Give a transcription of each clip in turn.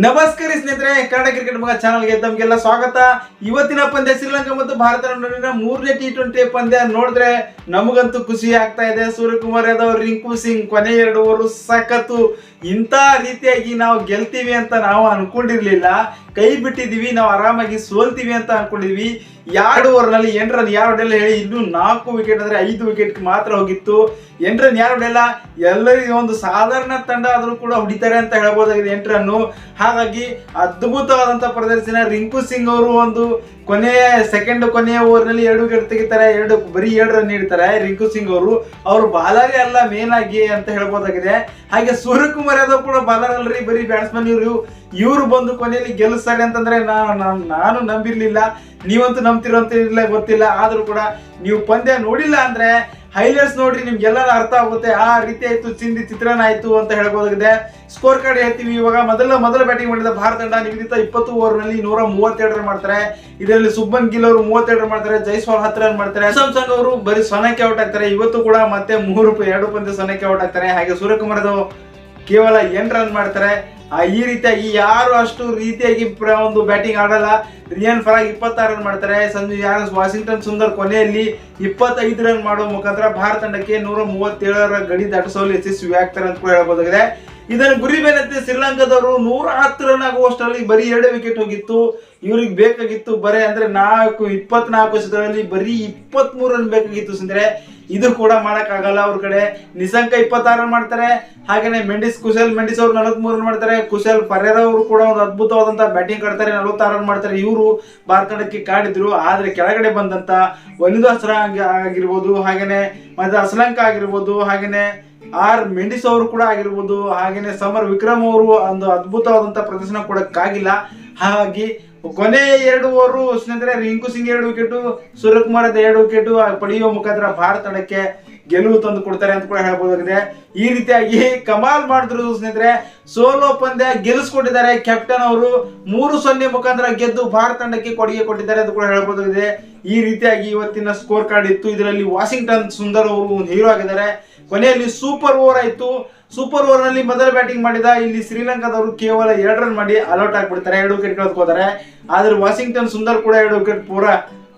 ನಮಸ್ಕಾರ ಸ್ನೇಹಿತರೆ, ಕನ್ನಡ ಕ್ರಿಕೆಟ್ ಮಗ ಚಾನಲ್ಗೆ ತಮಗೆಲ್ಲ ಸ್ವಾಗತ. ಇವತ್ತಿನ ಪಂದ್ಯ ಶ್ರೀಲಂಕಾ ಮತ್ತು ಭಾರತ ನಡುವಿನ ಮೂರನೇ ಟಿ ಟ್ವೆಂಟಿ ಪಂದ್ಯ ನೋಡಿದ್ರೆ ನಮಗಂತೂ ಖುಷಿ ಆಗ್ತಾ ಇದೆ. ಸೂರ್ಯಕುಮಾರ್ ಯಾದವ್, ರಿಂಕು ಸಿಂಗ್ ಕೊನೆ ಎರಡು ಓವರು ಸಖತ್ತು. ಇಂಥ ರೀತಿಯಾಗಿ ನಾವು ಗೆಲ್ತೀವಿ ಅಂತ ನಾವು ಅನ್ಕೊಂಡಿರ್ಲಿಲ್ಲ. ಕೈ ಬಿಟ್ಟಿದೀವಿ ನಾವು ಆರಾಮಾಗಿ ಸೋಲ್ತೀವಿ ಅಂತ ಅನ್ಕೊಂಡಿದ್ವಿ. ಎರಡು ಓವರ್ನಲ್ಲಿ ಎಂಟು ರನ್ ಯಾರು ಹೊಡೆಯಲ್ಲ ಹೇಳಿ ಇನ್ನೂ ನಾಲ್ಕು ವಿಕೆಟ್ ಅಂದ್ರೆ ಐದು ವಿಕೆಟ್ ಮಾತ್ರ ಹೋಗಿತ್ತು. ಎಂಟು ರನ್ ಯಾರು ಹೊಡೆಯಲ್ಲ ಎಲ್ಲರಿಗೂ ಒಂದು ಸಾಧಾರಣ ತಂಡ ಆದರೂ ಕೂಡ ಹೊಡಿತಾರೆ ಅಂತ ಹೇಳ್ಬೋದಾಗಿದೆ ಎಂಟು ರನ್ನು. ಹಾಗಾಗಿ ಅದ್ಭುತವಾದಂಥ ಪ್ರದರ್ಶನ. ರಿಂಕು ಸಿಂಗ್ ಅವರು ಒಂದು ಕೊನೆಯ ಸೆಕೆಂಡ್ ಕೊನೆಯ ಓವರ್ನಲ್ಲಿ ಎರಡು ವಿಕೆಟ್ ತೆಗಿತಾರೆ, ಎರಡು, ಬರೀ ಎರಡು ರನ್ ನೀಡ್ತಾರೆ. ರಿಂಕು ಸಿಂಗ್ ಅವರು ಅವರು ಬಾಲರೇ ಅಲ್ಲ ಮೇನ್ ಆಗಿ ಅಂತ ಹೇಳ್ಬೋದಾಗಿದೆ. ಹಾಗೆ ಸೂರ್ಯಕುಮಾರ್ ಯಾದವ್ ಕೂಡ ಬಾಲರ್ ಅಲ್ರಿ, ಬರೀ ಬ್ಯಾಟ್ಸ್ಮನ್ ಇವರು. ಇವರು ಬಂದು ಕೊನೆಯಲ್ಲಿ ಗೆಲ್ಲಿಸ್ತಾರೆ ಅಂತಂದ್ರೆ ನಾನು ನಂಬಿರ್ಲಿಲ್ಲ. ನೀವಂತೂ ನಂಬ್ತಿರೋ ಅಂತ ಗೊತ್ತಿಲ್ಲ. ಆದ್ರೂ ಕೂಡ ನೀವು ಪಂದ್ಯ ನೋಡಿಲ್ಲ ಅಂದ್ರೆ ಹೈಲೈಟ್ಸ್ ನೋಡ್ರಿ ನಿಮ್ಗೆಲ್ಲ ಅರ್ಥ ಆಗುತ್ತೆ. ಆ ರೀತಿ ಆಯ್ತು, ಚಿಂದಿ ಚಿತ್ರಣ ಆಯ್ತು ಅಂತ ಹೇಳ್ಬೋದಾಗಿದೆ. ಸ್ಕೋರ್ ಕಾರ್ಡ್ ಹೇಳ್ತೀವಿ ಇವಾಗ. ಮೊದಲ ಮೊದಲ ಬ್ಯಾಟಿಂಗ್ ಮಾಡಿದ ಭಾರತ ತಂಡ ನಿಗದಿತ ಇಪ್ಪತ್ತು ಓವರ್ನಲ್ಲಿ ನೂರ ಮೂವತ್ತೆರಡು ರನ್ ಮಾಡ್ತಾರೆ. ಇದರಲ್ಲಿ ಸುಬ್ಬನ್ ಗಿಲ್ ಅವರು ಮೂವತ್ತೆರಡು ಮಾಡ್ತಾರೆ, ಜೈಸ್ವಾಲ್ ಹತ್ತು ರನ್ ಮಾಡ್ತಾರೆ? ಸಮ್ಸಂಗ್ ಅವರು ಬರೀ ಸೊನ್ನಕ್ಕೆ ಔಟ್ ಆಗ್ತಾರೆ. ಇವತ್ತು ಕೂಡ ಮತ್ತೆ ಮೂರು ಎರಡು ಪಂದ್ಯ ಸೊನ್ನಕ್ಕೆ ಔಟ್ ಆಗ್ತಾರೆ. ಹಾಗೆ ಸೂರ್ಯಕುಮಾರ್ ಕೇವಲ ಎಂಟು ರನ್ ಮಾಡ್ತಾರೆ. ಈ ರೀತಿಯಾಗಿ ಯಾರು ಅಷ್ಟು ರೀತಿಯಾಗಿ ಒಂದು ಬ್ಯಾಟಿಂಗ್ ಆಡಲ್ಲ. ರಿಯನ್ ಫರಾಗ್ ಇಪ್ಪತ್ತಾರು ರನ್ ಮಾಡ್ತಾರೆ. ಸಂಜು ಯಾರು ವಾಷಿಂಗ್ಟನ್ ಸುಂದರ್ ಕೊನೆಯಲ್ಲಿ ಇಪ್ಪತ್ತೈದು ರನ್ ಮಾಡುವ ಮುಖಾಂತರ ಭಾರತ ತಂಡಕ್ಕೆ ನೂರ ಮೂವತ್ತೇಳರ ಗಡಿ ದಾಟಿಸಲು ಯಶಸ್ವಿ ಆಗ್ತಾರೆ ಅಂತ ಕೂಡ ಹೇಳ್ಬೋದಾಗಿದೆ. ಇದನ್ನು ಗುರಿ ಬೇನಂತೆ ಶ್ರೀಲಂಕಾದವರು ನೂರ ಹತ್ತು ರನ್ ಆಗುವಷ್ಟರಲ್ಲಿ ಬರೀ ಎರಡೇ ವಿಕೆಟ್ ಹೋಗಿತ್ತು. ಇವ್ರಿಗೆ ಬೇಕಾಗಿತ್ತು ಬರೀ ಅಂದ್ರೆ ನಾಲ್ಕು, ಇಪ್ಪತ್ನಾಲ್ಕು ಶತಕದಲ್ಲಿ ಬರೀ ಇಪ್ಪತ್ಮೂರು ರನ್ ಬೇಕಾಗಿತ್ತು ಅಂದ್ರೆ ಇದು ಕೂಡ ಆಗಲ್ಲ ಅವ್ರ ಕಡೆ. ನಿಸಂಕ ಇಪ್ಪತ್ತಾರು ರನ್ ಮಾಡ್ತಾರೆ. ಹಾಗೇನೆ ಮೆಂಡಿಸ್, ಕುಶಲ್, ಮೆಂಡಿಸ್ ಅವರು ನಲವತ್ಮೂರು ರನ್ ಮಾಡ್ತಾರೆ. ಕುಶಲ್ ಪರೇರ ಅವರು ಕೂಡ ಒಂದು ಅದ್ಭುತವಾದಂತ ಬ್ಯಾಟಿಂಗ್ ಆಡ್ತಾರೆ ನಲವತ್ತಾರು ರನ್ ಮಾಡ್ತಾರೆ. ಇವರು ಭಾರತಕ್ಕೆ ಕಾಡಿದ್ರು. ಆದ್ರೆ ಕೆಳಗಡೆ ಬಂದಂತ ಒಂದು ಹಸ್ರ ಆಗಿರ್ಬೋದು, ಹಾಗೇನೆ ಮತ್ತೆ ಅಸಲಂಕ ಆಗಿರ್ಬೋದು, ಹಾಗೇನೆ ಆರ್ ಮೆಂಡಿಸ್ ಅವರು ಕೂಡ ಆಗಿರ್ಬೋದು, ಹಾಗೇನೆ ಸಮರ್ ವಿಕ್ರಮ್ ಅವರು ಒಂದು ಅದ್ಭುತವಾದಂತ ಪ್ರದರ್ಶನ ಕೊಡಕ್ಕಾಗಿಲ್ಲ. ಹಾಗಾಗಿ ಕೊನೆ ಎರಡು ಓವರು ಸ್ನೇಹಿತರೆ, ರಿಂಕು ಸಿಂಗ್ ಎರಡು ವಿಕೆಟ್, ಸೂರ್ಯಕುಮಾರ್ ಅದ ಎರಡು ವಿಕೆಟ್ ಪಡೆಯುವ ಮುಖಾಂತರ ಭಾರತ ತಂಡಕ್ಕೆ ಗೆಲುವು ತಂದು ಕೊಡ್ತಾರೆ ಅಂತ ಕೂಡ ಹೇಳ್ಬೋದಾಗಿದೆ. ಈ ರೀತಿಯಾಗಿ ಕಮಾಲ್ ಮಾಡಿದ್ರು ಸ್ನೇಹಿತರೆ, ಸೋಲೋ ಪಂದ್ಯ ಗೆಲ್ಲಿಸ್ಕೊಟ್ಟಿದ್ದಾರೆ ಕ್ಯಾಪ್ಟನ್ ಅವರು. ಮೂರು ಸೊನ್ನೆ ಮುಖಾಂತರ ಗೆದ್ದು ಭಾರತ ತಂಡಕ್ಕೆ ಕೊಡುಗೆ ಕೊಟ್ಟಿದ್ದಾರೆ ಅಂತ ಕೂಡ ಹೇಳ್ಬೋದಾಗಿದೆ. ಈ ರೀತಿಯಾಗಿ ಇವತ್ತಿನ ಸ್ಕೋರ್ ಕಾರ್ಡ್ ಇತ್ತು. ಇದರಲ್ಲಿ ವಾಷಿಂಗ್ಟನ್ ಸುಂದರ್ ಅವರು ಹೀರೋ ಆಗಿದ್ದಾರೆ. ಕೊನೆಯಲ್ಲಿ ಸೂಪರ್ ಓವರ್ ಆಯ್ತು. ಸೂಪರ್ ಓವರ್ನಲ್ಲಿ ಮೊದಲ ಬ್ಯಾಟಿಂಗ್ ಮಾಡಿದ. ಇಲ್ಲಿ ಶ್ರೀಲಂಕಾದವರು ಕೇವಲ ಎರಡು ರನ್ ಮಾಡಿ ಅಲೌಟ್ ಆಗಿಬಿಡ್ತಾರೆ. ಎರಡು ವಿಕೆಟ್ ಕಳೆದುಕೋತಾರೆ ಆದ್ರೆ ವಾಷಿಂಗ್ಟನ್ ಸುಂದರ್ ಕೂಡ ಎರಡು ವಿಕೆಟ್ ಪೂರ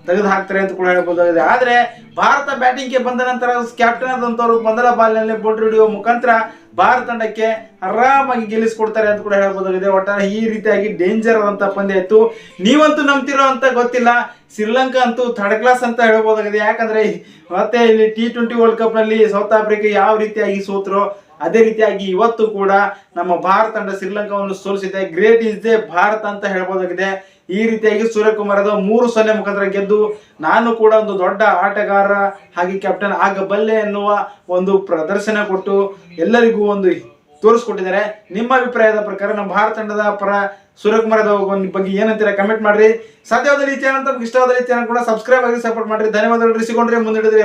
ತೆಗೆದು ಹಾಕ್ತಾರೆ ಅಂತ ಕೂಡ ಹೇಳ್ಬೋದಾಗಿದೆ ಆದ್ರೆ ಭಾರತ ಬ್ಯಾಟಿಂಗ್ಗೆ ಬಂದ ನಂತರ ಕ್ಯಾಪ್ಟನ್ ಆದಂತವರು ಮೊದಲ ಬಾಲ್ನಲ್ಲಿ ಬೋಟ್ ಹಿಡಿಯುವ ಮುಖಾಂತರ ಭಾರತ ತಂಡಕ್ಕೆ ಆರಾಮಾಗಿ ಗೆಲ್ಲಿಸ್ಕೊಡ್ತಾರೆ ಅಂತ ಕೂಡ ಹೇಳ್ಬೋದಾಗಿದೆ ಒಟ್ಟಾರೆ ಈ ರೀತಿಯಾಗಿ ಡೇಂಜರ್ ಆದಂತ ಪಂದ್ಯ ಇತ್ತು. ನೀವಂತೂ ನಂಬ್ತಿರೋ ಅಂತ ಗೊತ್ತಿಲ್ಲ. ಶ್ರೀಲಂಕಾ ಅಂತೂ ಥರ್ಡ್ ಕ್ಲಾಸ್ ಅಂತ ಹೇಳ್ಬೋದಾಗಿದೆ ಯಾಕಂದ್ರೆ ಮತ್ತೆ ಇಲ್ಲಿ ಟಿ ಟ್ವೆಂಟಿ ವರ್ಲ್ಡ್ ಕಪ್ನಲ್ಲಿ ಸೌತ್ ಆಫ್ರಿಕಾ ಯಾವ ರೀತಿಯಾಗಿ ಸೋತ್ರೋ, ಅದೇ ರೀತಿಯಾಗಿ ಇವತ್ತು ಕೂಡ ನಮ್ಮ ಭಾರತ ತಂಡ ಶ್ರೀಲಂಕಾವನ್ನು ಸೋಲಿಸಿದೆ. ಗ್ರೇಟ್ ಇಸ್ ದೇ ಭಾರತ ಅಂತ ಹೇಳ್ಬೋದಾಗಿದೆ ಈ ರೀತಿಯಾಗಿ ಸೂರ್ಯಕುಮಾರ್ ಯಾದವ್ ಮೂರು ಸೊನ್ನೆ ಮುಖಾಂತರ ಗೆದ್ದು ನಾನು ಕೂಡ ಒಂದು ದೊಡ್ಡ ಆಟಗಾರ ಹಾಗೆ ಕ್ಯಾಪ್ಟನ್ ಆಗಬಲ್ಲೆ ಎನ್ನುವ ಒಂದು ಪ್ರದರ್ಶನ ಕೊಟ್ಟು ಎಲ್ಲರಿಗೂ ಒಂದು ತೋರಿಸ್ಕೊಟ್ಟಿದ್ದಾರೆ. ನಿಮ್ಮ ಅಭಿಪ್ರಾಯದ ಪ್ರಕಾರ ನಮ್ಮ ಭಾರತ ತಂಡದ ಪರ ಸೂರ್ಯಕುಮಾರ್ ಯಾದವ್ ಬಗ್ಗೆ ಏನಂತೀರ? ಕಮೆಂಟ್ ಮಾಡ್ರಿ. ಸಾಧ್ಯವಾದಲ್ಲಿ ಈ ತಮ್ಗೆ ಇಷ್ಟವಾದ ಚಾನಲ್ ಕೂಡ ಸಬ್ಸ್ಕ್ರೈಬ್ ಆಗಿ ಸಪೋರ್ಟ್ ಮಾಡ್ರಿ. ಧನ್ಯವಾದಗಳು ಸಿಗೊಂಡ್ರೆ ಮುಂದಿಡಿದ್ರೆ.